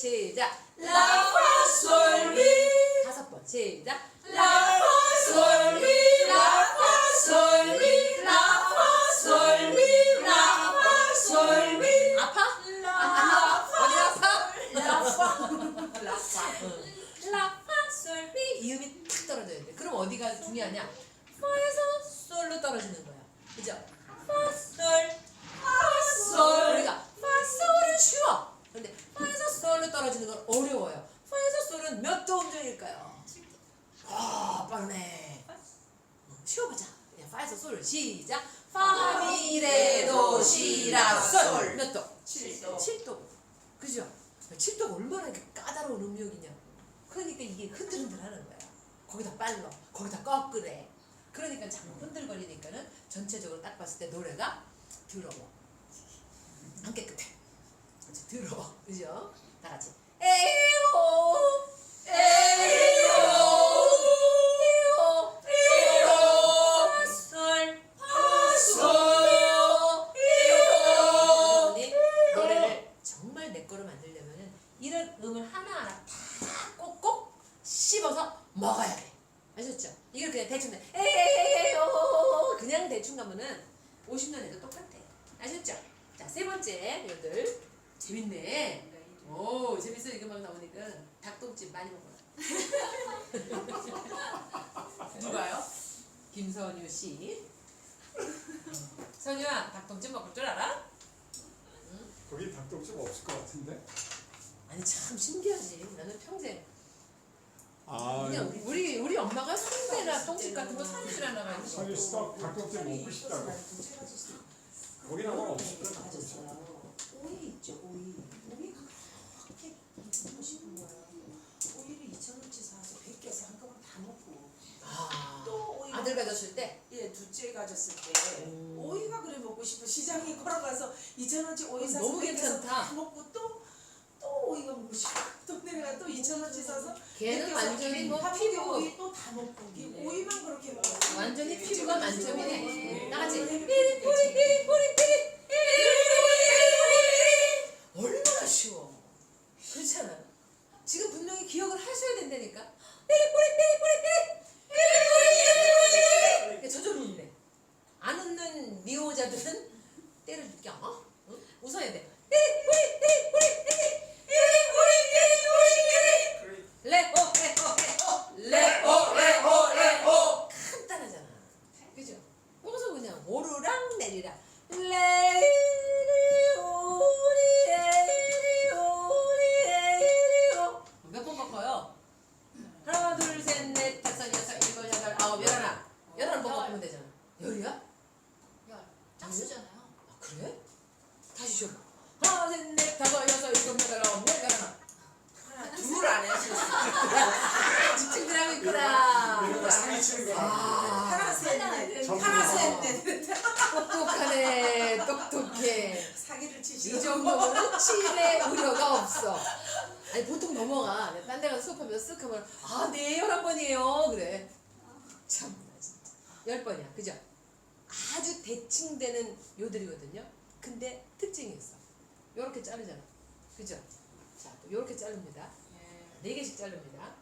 시작. 라, 파, 솔, 미. 다섯 번 시작. 라, 파, 솔, 미. 라, 파, 솔, 미. 라, 파, 솔, 미. 라, 파, 솔, 미. 아파? 라, 어디 아파? 라파. 라파. 라파 솔미 이음이 탁 떨어져야 돼. 그럼 어디가 중요하냐? 파에서 솔로 떨어지는 거야. 그죠? 파솔 파솔 우리가 파솔은 쉬워. 근데 파에서 솔로 떨어지는 건 어려워요. 파에서 솔은 몇 도음정일까요? 아 빠르네. 쉬워보자. 그냥 파에서 솔 시작. 파미레도 시라솔 몇 도? 7도. 7도. 그죠? 7도가 얼마나 까다로운 음역이냐. 그러니까 이게 흔들흔들 하는 거야. 거기다 빨라, 거기다 꺾으래. 그러니까 자꾸 흔들거리니까는 전체적으로 딱 봤을 때 노래가 더러워. 안 깨끗해. 그치? 더러워. 그죠? 다 같이. 에이호, 에이호, 이걸 그냥 대충 에에에오 그냥 대충 가면은 50년에도 똑같아. 아셨죠? 자, 세 번째 여러분들 재밌네. 오, 재밌어 이거 막 나오니까 닭똥집 많이 먹어라. 누가요? 김선유 씨. 선유야, 닭똥집 먹을 줄 알아? 거기 닭똥집 없을 것 같은데? 아니 참 신기하지. 나는 평생 아, 그냥 우리 우리 엄마가 순대나 똥집 같은 거 사주시라나 가지고. 선유 스톱 닭똥집 먹고 싶다고. 거기는 거야 닭똥집. 오이 있죠 오이 오이가 그렇게 먹고 싶은 거예요 오이를 2천 원치 사서 벗겨서 한꺼번에 다 먹고 아, 또 오이 아들 가졌을 때. 예 둘째 가졌을 때 음. 오이가 그래 먹고 싶어 시장에 걸어가서 2천 원치 오이 사서 너무 괜찮다. 다 먹고 또 또 오이가 먹고 싶어. 또 내가 또 2천 원치 사서 걔는 벗겨서 완전히 뭐밥 피부. 오이 또 다 먹고 이 오이만 그렇게 먹어. 완전히 피부가 만점이네. 네. 나같이. 네. 삐리 뿌리 삐리 뿌리 삐리 얼마나 쉬워. 그렇잖아. 지금 분명히 기억을 하셔야 된다니까. 삐리 뿌리 삐리 뿌리 삐리 삐리 뿌리 삐리 저절로 웃네. 안 웃는 미호자들은 때를 느껴. 어? 응? 웃어야 돼. 삐리 뿌리 삐리 뿌리 삐리 삐리 뿌리 삐리 뿌리 삐리 레오 레오 레오 레오 레오 레오 간단하잖아. 그죠? 여기서 그냥 오르락 내리락 레리오리 에리오리 에리오 몇번 바꿔요? 하나 둘셋넷 다섯 여섯 일곱 여덟 아홉 열하나 열하나 번 바꾸면 되잖아 열이야? 짝수잖아요. 아 그래? 다시 쉬어 하나 셋넷 다섯 여섯 일곱 여덟 아홉 열 열하나 둘안 해. 집중들 하고 있구나 내가 사기 치는 거 같아. 아 하나 셋넷 전부 하나 다. 셋넷 똑똑하네 똑똑해 사기를 이 치시는 정도면 칠의 우려가 없어. 아니 보통 넘어가. 딴 데 가서 수업하면 쓱 하면 아, 네, 열한 번이에요. 그래. 참나 진짜. 열 번이야. 그죠? 아주 대칭 되는 요들이거든요. 근데 특징이 있어. 요렇게 자르잖아. 그죠? 자, 또 요렇게 자릅니다. 네 개씩 자릅니다.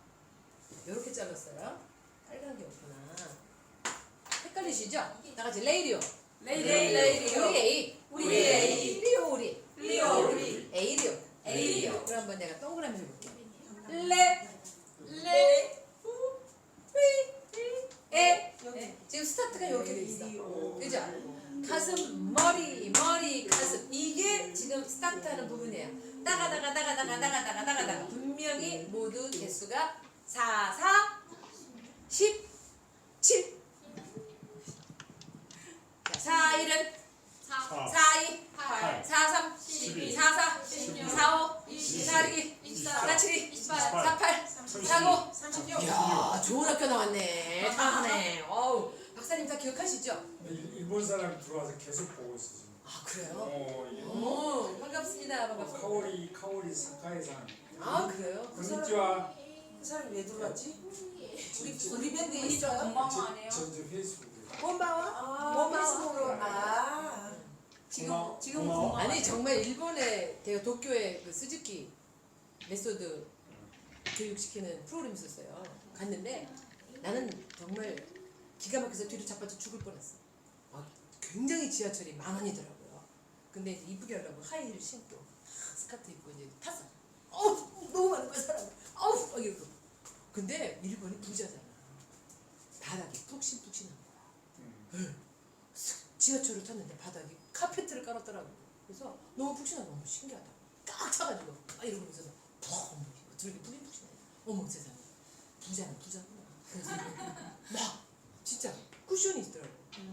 요렇게 잘랐어요. 빨간 게 없구나. 헷갈리시죠? 다 같이 레이디오. 레이디오. 레이디오. 우리 에이. 우리 에이. 리오 우리. 리오 우리. 에이리오. 에이리오. 그럼 한번 내가 동그라미 해볼게. 레, 레. 리, 에. 여기 지금 스타트가 이렇게 돼 있어. 그죠? 가슴, 머리, 머리, 가슴. 이게 지금 스타트하는 부분이에요. 따가다가 따가다가 따가다가 따가다가 분명히 모두 개수가 4, 4, 10, 7. 자, 4, 1은 4, 4, 2, 8, 4, 3, 12, 4, 4, 16, 4, 5, 20, 4, 6, 24, 4, 7, 28, 4, 8, 4, 9. 36 이야, 좋은 학교 나왔네. 잘하네. 어우, 박사님 다 기억하시죠? 일- 일본 사람 들어와서 계속 보고 있어 지금. 아, 그래요? 어, 예. 오, 반갑습니다. 반갑습니다. 카오리 카오리 사카이산. 아, 그래요? 그 사람 이 왜 들어왔지? 우리 저- 우리 저 있어요? 건방하네요. 저 이제 페이스북에. 본바와? 아, 뭐 페이스북으로 아 지금 고마워. 지금 고마워. 아니, 정말 일본의 대학 도쿄의 그 스즈키 메소드 교육시키는 프로그램 있었어요. 갔는데 나는 정말 기가 막혀서 뒤로 자빠져 죽을 뻔했어. 아, 굉장히 지하철이 만원이더라고요. 근데 이제 이쁘게 하려고 하이힐 신고 스카트 입고 이제 탔어. 어우 너무 많은 거야 사람. 어우 막 이러고. 근데 일본이 부자잖아. 바닥이 푹신푹신한 거야. 응. 슥 지하철을 탔는데 바닥이 카페트를 깔았더라고. 그래서 너무 푹신하다. 너무 신기하다. 딱 차가지고 아 이러면서 푹 어떻게 푹신푹신해. 어머 세상에. 부자는 부자구나. 그래서 막 진짜 쿠션이 있더라고. 저기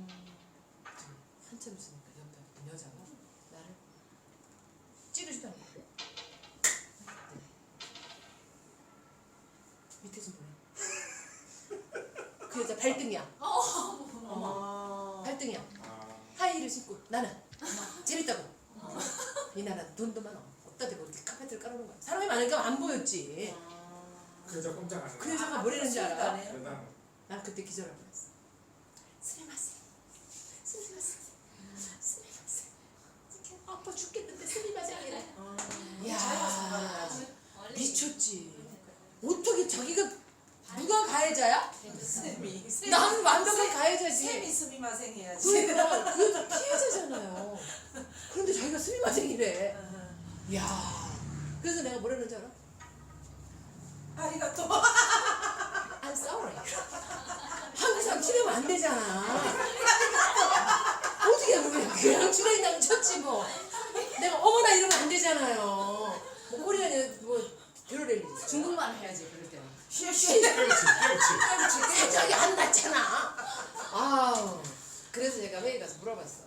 한참 있으니까 옆에 여자가 나를 찌르지도 않고 밑에 좀 보내. 그 여자 발등이야. 어. 발등이야. 아, 하이힐을 신고 나는 재밌다고. 이 나라 돈도 많아. 어디다 대고 이렇게 카페트를 깔아놓은 거야. 사람이 많으니까 안 보였지. 그 여자 꼼짝 안 해. 그 여자가 뭐라는지 알아? 난 그때 기절할 뻔했어. 스미마세. 스미마세. 스미마세. 아파 죽겠는데 스미마세 아니라. 야. 미쳤지. 어떻게 자기가 누가 가해자야? 쌤이. 나는 완벽한 가해자지. 쌤이 스미마생 해야지. 그러니까 그 피해자잖아요. 그런데 자기가 스미마생이래. 어. 야. 그래서 내가 뭐라 그러는지 알아? 아리가또. I'm sorry. 한국 사람 치려면 안 되잖아. 어떻게 그래? 그냥 주라이랑 쳤지 뭐. 내가 어머나 이러면 안 되잖아요. 뭐 코리안에 뭐 있어. 중국말 해야지 그럴 때는. 쉬쉬. 깨우치, 깨우치. 살짝이 안 났잖아. 아우. 그래서 제가 회의 가서 물어봤어.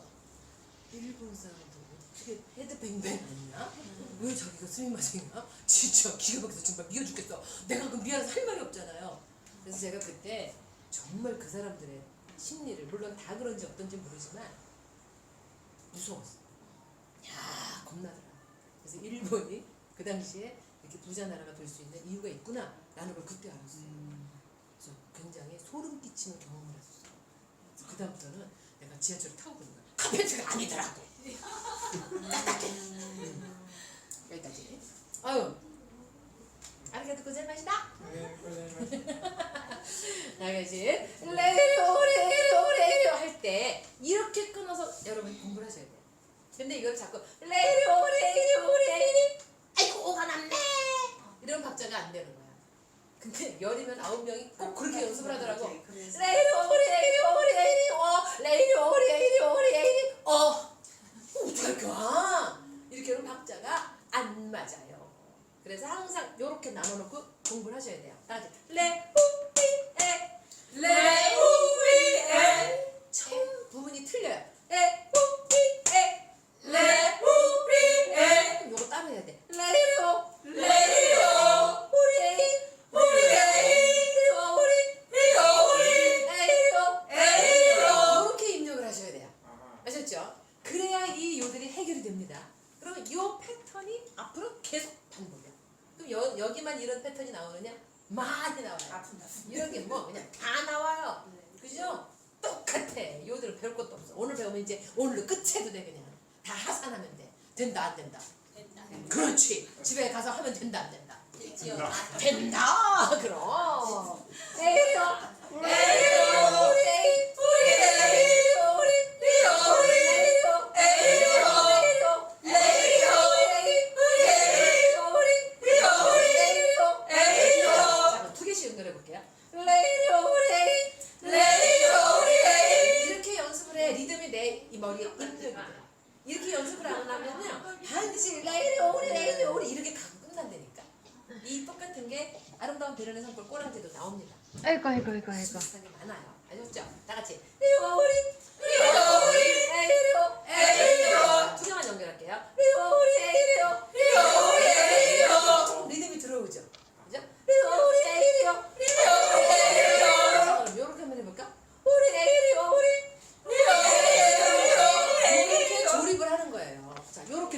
일본 사람도 어떻게 헤드뱅뱅 했냐? 왜 자기가 스미마생이야? 진짜 기가 막혀서 정말 미워 죽겠어. 내가 그 미안해서 할 말이 없잖아요. 그래서 제가 그때 정말 그 사람들의 심리를 물론 다 그런지 어떤지 모르지만 무서웠어. 야 겁나더라. 그래서 일본이 그 당시에 이렇게 부자 나라가 될 수 있는 이유가 있구나 라는 걸 그때 알았어요. 그래서 굉장히 소름 끼치는 경험을 했었어. 그래서 그 다음부터는 내가 지하철을 타고 보는 거야. 카페트가 아니더라고. 딱딱해. 여기까지. 아유. 아리가토. 네, 고생하셨습니다. 나가지 레이로 레이로 레이로 할때 이렇게 끊어서 여러분 공부를 하셔야 돼요. 근데 이걸 자꾸 레이로 레이로 레이로 아이고 오가 났네 이런 박자가 안 되는 거야. 근데 열이면 아홉 명이 꼭 그렇게 연습을 하더라고. 그래서 레이로 레이로 레이로 레이로 레이로 레이로 어 어떡할까 이렇게 하면 박자가 안 맞아요. 그래서 항상 이렇게 나눠놓고 공부를 하셔야 돼요. 다 같이 레우리에 레우리에 처음 부분이 틀려요. 레우리에 레우리에 요거 따로 해야 돼. 레이로 레이로 우리 우리 우리 리오리 레이로 에이로 이렇게 입력을 하셔야 돼요. 아하. 아셨죠? 그래야 이 요들이 해결이 됩니다. 그러면 요 패턴이 앞으로 계속 반복이야. 그럼 여, 여기만 이런 패턴이 나오느냐? 많이 나와요. 이런 게 뭐 그냥 다 나와요. 그죠? 똑같아. 요들은 배울 것도 없어. 오늘 배우면 이제 오늘로 끝에도 돼 그냥. 다 하산하면 돼. 된다 안 된다. 그렇지. 집에 가서 하면 된다 안 된다. 된다. 된다. 그럼. 에이요. 에이요. 우리 에이. 내 이 머리에 입력이 돼. 이렇게 연습을 안 하면요 반드시 레이로리 레이로리 이렇게 가고 끝난다니까. 이 똑같은 게 아름다운 배련의 성골 꼬랑지도 나옵니다. 아이고 아이고 아이고 아이고 비슷하게 많아요. 아셨죠? 다 같이 리오리 리오리 에이로 에이로 두 개만 연결할게요. 리오리 에이로 리오리 에이로 좀 리듬이 들어오죠. 그죠? 리오리 에이로 리오리 에이로 자,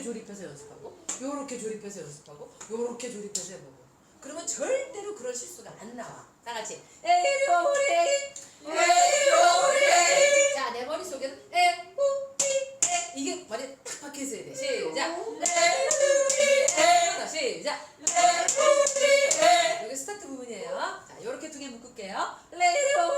조립해서 연습하고 요렇게 조립해서 연습하고 요렇게 조립해서 해보고. 그러면 절대로 그런 실수가 안 나와. 다 같이 에이 오리 에이 오리. 자내 머릿속에는 에이 오리 이게 머리에 딱 박혀 있어야 돼. 시작. 에이 오리 에이 시작. 에이 오리 에이 이게 스타트 부분이에요. 자 요렇게 두 개 묶을게요. 에이오리.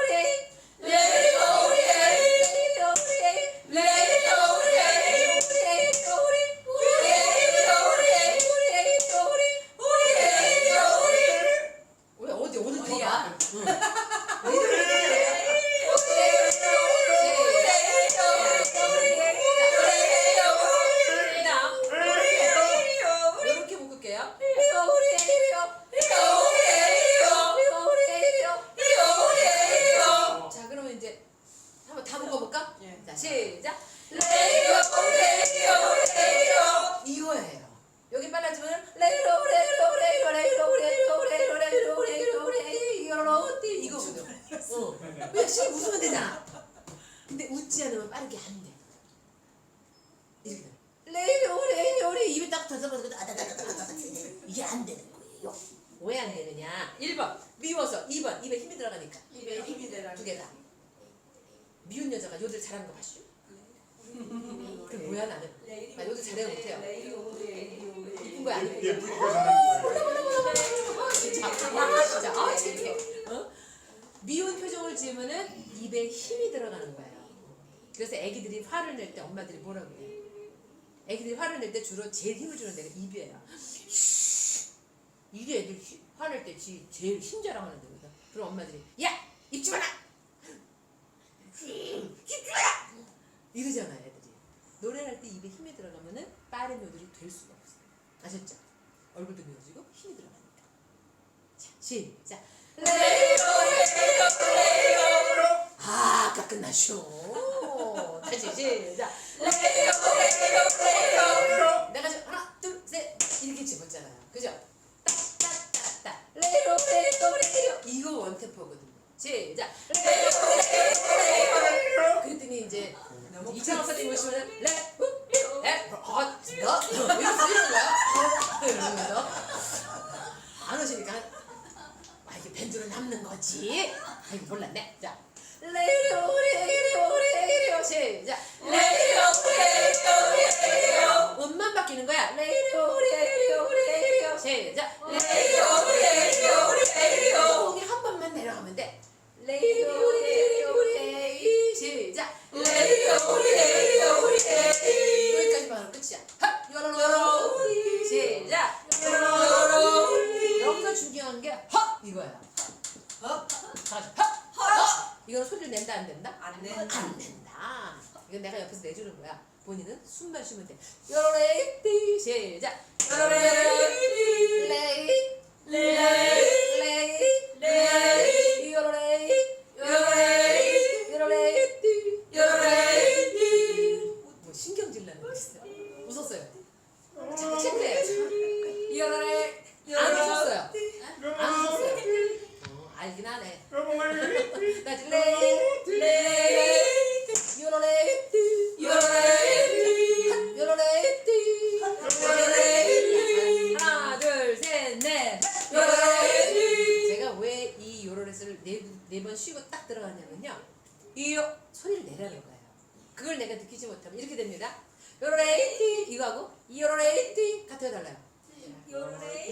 애기들이 화를 낼 때 주로 제일 힘을 주는 데가 입이에요 이게 애들 히- 화낼 때 지- 제일 힘 자랑하는 데거든 그럼 엄마들이 야! 입지 마라! 입지 마라! 이러잖아 애들이 노래를 할때 입에 힘이 들어가면은 빠른 요들이 될 수가 없어요 아셨죠? 얼굴도 미워지고 힘이 들어가니까 자 시작 아 아까 끝났쇼 다시 시작 내가 지금 하나 둘셋. 이렇게 집었잖아요. 그죠? 따따따따 레로 레로 레로 이거 원템포거든요. 시작. 레로 레로 레로 그랬더니 이제 이창호 선생님 오시면 레우 레 어, 너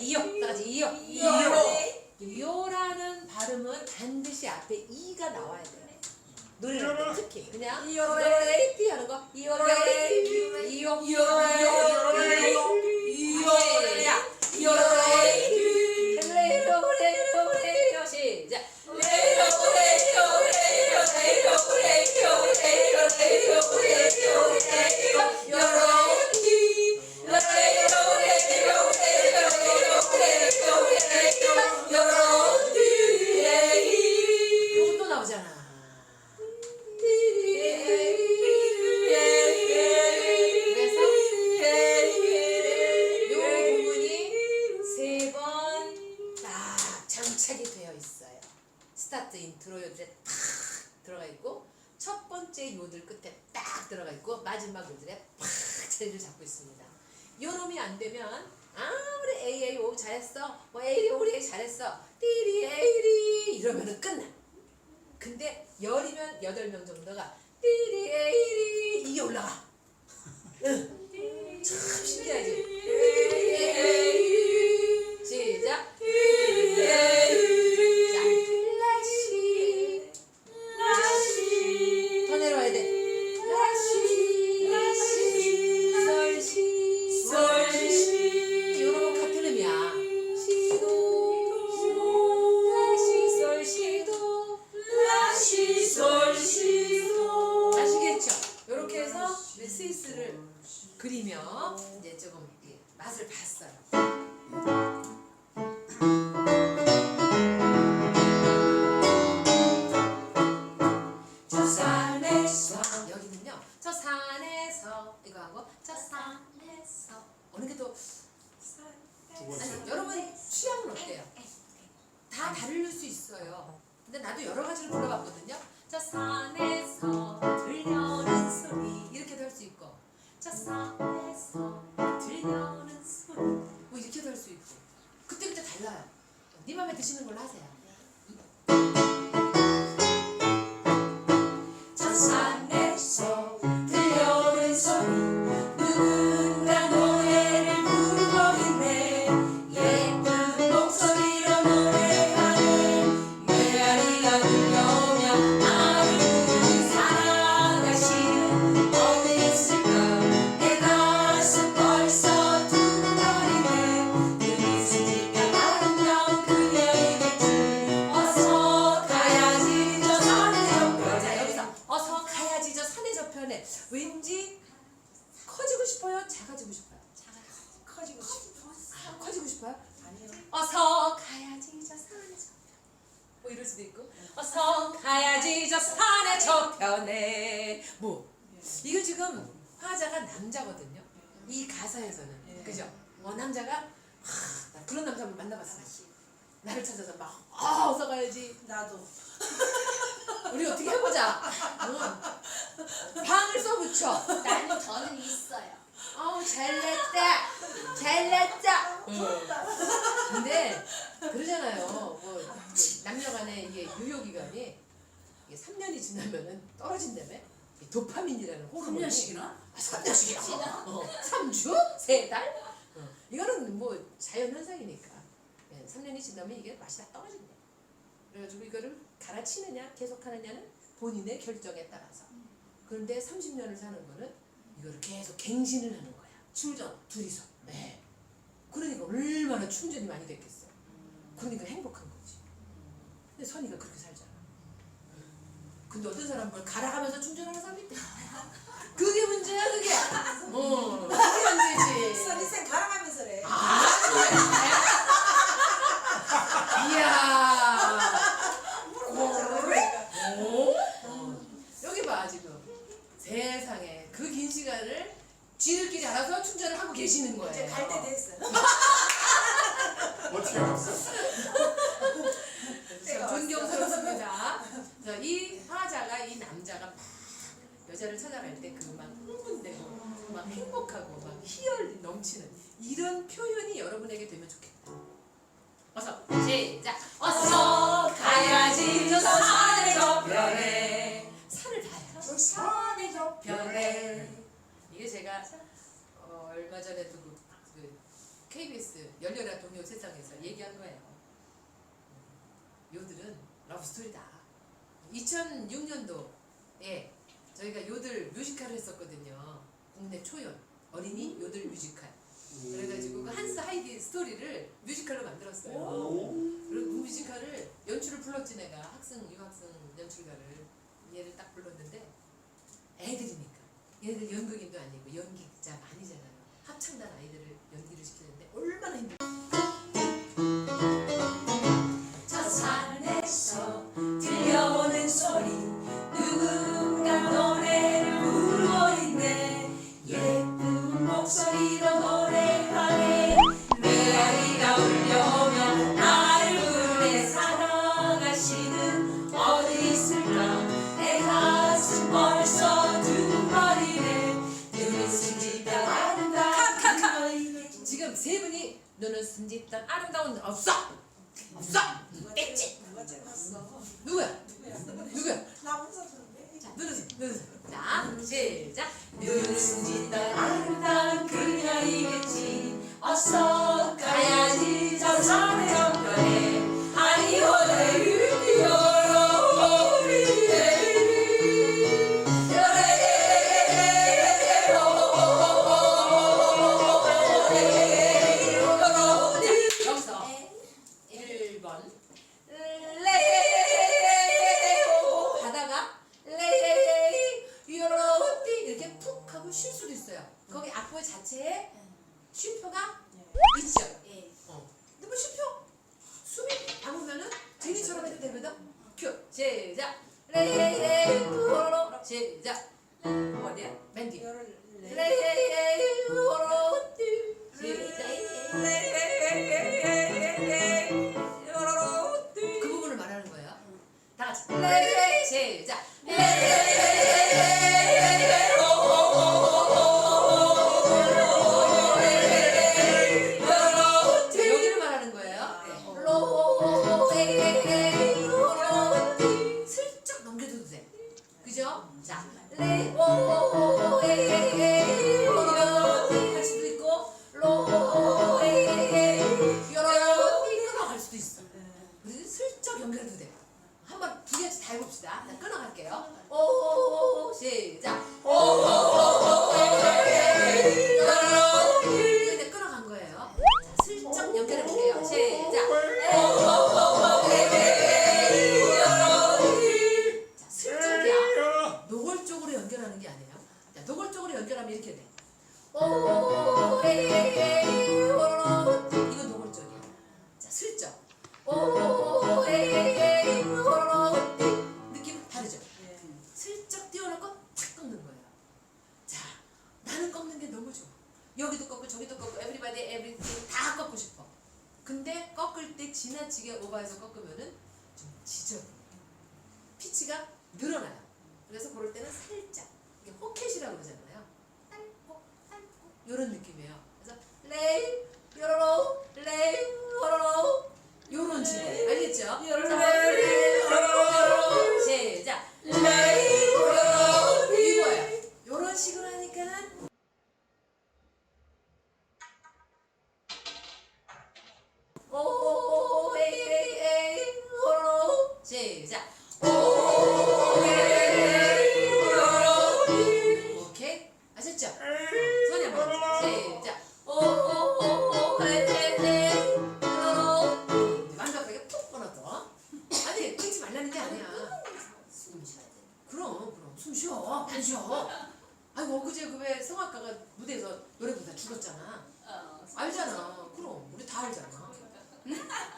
이요 다 같이 이요 이요라는 발음은 반드시 앞에 이가 나와야 돼요. 노래를 할 때 특히. 그냥 이요로레이띠 하는 거. 이요로레이띠 이요 레로레로레로. 시작. 요거 또 요들에 탁 들어가 있고 첫 번째 요들 끝에 딱 들어가 있고 마지막 요들에 팍 자리를 잡고 있습니다. 요 놈이 안 되면 아무리 에이 오 잘했어 뭐 에이 오리 잘했어 띠리 에이리 이러면은 끝나. 근데 열이면 여덟 명 정도가 띠리 에이리 이게 올라가. 응. 참 신기하지. 맛 달라요. 네 맘에 드시는 걸로 하세요. 수도 있고 어서 가야지 저 산의 저편에 뭐 이거 지금 화자가 남자거든요 이 가사에서는 네. 그죠? 어 남자가 하, 나 그런 남자 한번 만나봤어 나를 찾아서 막 아, 어서 가야지 나도. 우리 어떻게 해보자 응. 방을 써붙여 나는 저는 있어요. 어우 잘났다. 잘났다. 근데 그러잖아요. 뭐 이게 남녀간의 이게 유효기간이 이게 3년이 지나면은 떨어진다며? 이 도파민이라는 호르몬이. 3년씩이나? 아, 3년씩이나? 어, 3주? 3달? 어, 이거는 뭐 자연현상이니까. 예, 3년이 지나면 이게 맛이 다 떨어진다 그래가지고 이거를 갈아치느냐 계속하느냐는 본인의 결정에 따라서. 그런데 30년을 사는 거는 이거를 계속 갱신을 하는 거야. 충전 둘이서. 네. 그러니까 얼마나 충전이 많이 됐겠어. 그러니까 행복한 거지. 근데 선이가 그렇게 살잖아. 근데 어떤 사람은 갈아가면서 충전하는 사람이 있대. 그게 문제야 그게. 어 그게 문제지. 선인생 갈아가면서래. 이야 시간을 지들끼리 알아서 충전을 하고 계시는 거예요. 이제 갈때 됐어. 어떻게 알았어? 참 존경스럽습니다. 자, 이 화자가 이 남자가 막 여자를 찾아갈 때 그 막 흥분되고 막 행복하고 막 희열 넘치는 이런 표현이 여러분에게 되면 좋겠다. 어서 시작. 어서 가야지 저 산의 저편에 산을 봐요. 저 산의 저편에 이게 제가 어, 얼마 전에도 그, 그 KBS 열렬한 동요 세상에서 얘기한 거예요. 요들은 러브스토리다. 2006년도에 저희가 요들 뮤지컬을 했었거든요. 국내 초연 어린이 요들 뮤지컬. 그래가지고 그 한스 하이디 스토리를 뮤지컬로 만들었어요. 오. 그리고 그 뮤지컬을 연출을 불렀지 내가 학생 유학생 연출가를 얘를 딱 불렀는데 애들이니까 얘들 연극인도 아니고 연기자가 아니잖아요. 합창단 아이들을 연기를 시키는데 얼마나 힘들 순진한 아름다운 없어 없어 땡지 누가 찍었어? 누구야 누구야? 나 웃었는데. 자 눈을 눈을 자 시작 눈을 숨짓던 아름다운 시작 어디야? 맨 뒤. 그 부분을 말하는 거예요. 다 같이. 레 시작. 거 부셔. 아니 엊그제 그 왜 성악가가 무대에서 노래 부르다 죽었잖아. 알잖아. 그럼 우리 다 알잖아.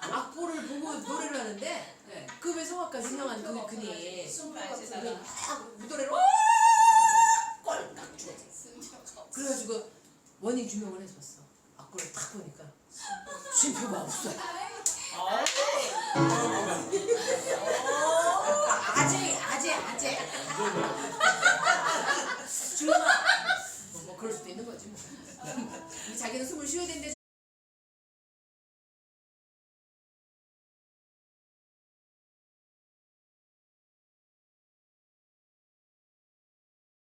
악보를 보고 노래를 하는데 그왜 성악가 신영한 그 그니 막 무도래로 꼴깍 죽었어. 그래가지고 원인 규명을 해줬어. 악보를 탁 보니까 심표가 없어. 어? 아재 아재 아재. 주마 뭐, 뭐 그럴 수도 있는 거지 뭐. 자기는 숨을 쉬어야 되는데